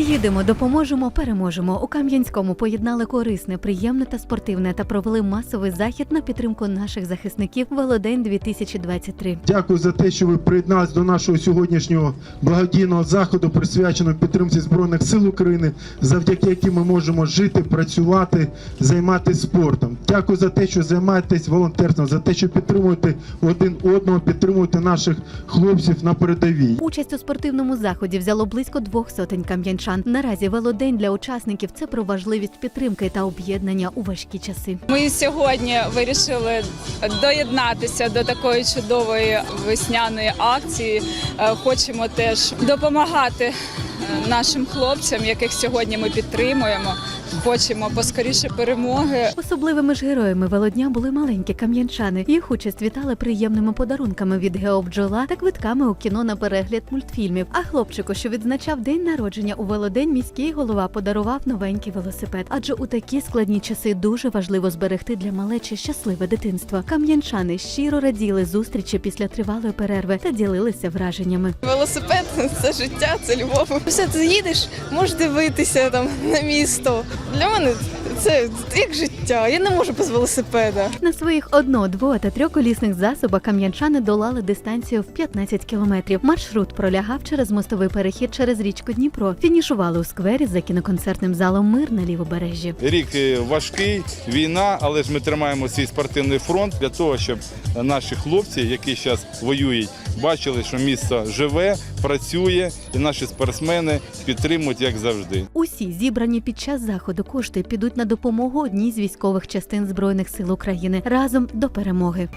Їдемо, допоможемо, переможемо. У Кам'янському поєднали корисне, приємне та спортивне та провели масовий захід на підтримку наших захисників Володень 2023. Дякую за те, що ви приєдналися до нашого сьогоднішнього благодійного заходу, присвяченого підтримці збройних сил України, завдяки яким ми можемо жити, працювати, займатися спортом. Дякую за те, що займаєтесь волонтерством, за те, що підтримуєте один одного, підтримуєте наших хлопців на передовій. Участь у спортивному заході взяло близько двох сотень кам'янчан. Наразі велодень для учасників це про важливість підтримки та об'єднання у важкі часи. Ми сьогодні вирішили доєднатися до такої чудової весняної акції. Е, Хочемо теж допомагати е, нашим хлопцям, яких сьогодні ми підтримуємо. Хочемо поскоріше перемоги. Особливими ж героями велодня були маленькі кам'янчани. Їх участь вітали приємними подарунками від Гео Бджола та квитками у кіно на перегляд мультфільмів. А хлопчику, що відзначав день народження у велодень, міський голова подарував новенький велосипед. Адже у такі складні часи дуже важливо зберегти для малечі щасливе дитинство. Кам'янчани щиро раділи зустрічі після тривалої перерви та ділилися враженнями. Велосипед це життя, це любов. Все, ти їдеш, можеш дивитися там на місто. Для мене це як життя. Я не можу без велосипеда. На своїх одно, дво та трьохколісних засобах кам'янчани долали дистанцію в 15 кілометрів. Маршрут пролягав через мостовий перехід через річку Дніпро. Фінішували у сквері за кіноконцертним залом Мир на лівобережжі. Рік е, важкий, війна, але ж ми тримаємо свій спортивний фронт для того, щоб наші хлопці, які зараз воюють, бачили, що місто живе, працює, і наші спортсмени підтримують як завжди. Усі зібрані під час заходу кошти підуть на допомогу одній з військових частин збройних сил України разом до перемоги.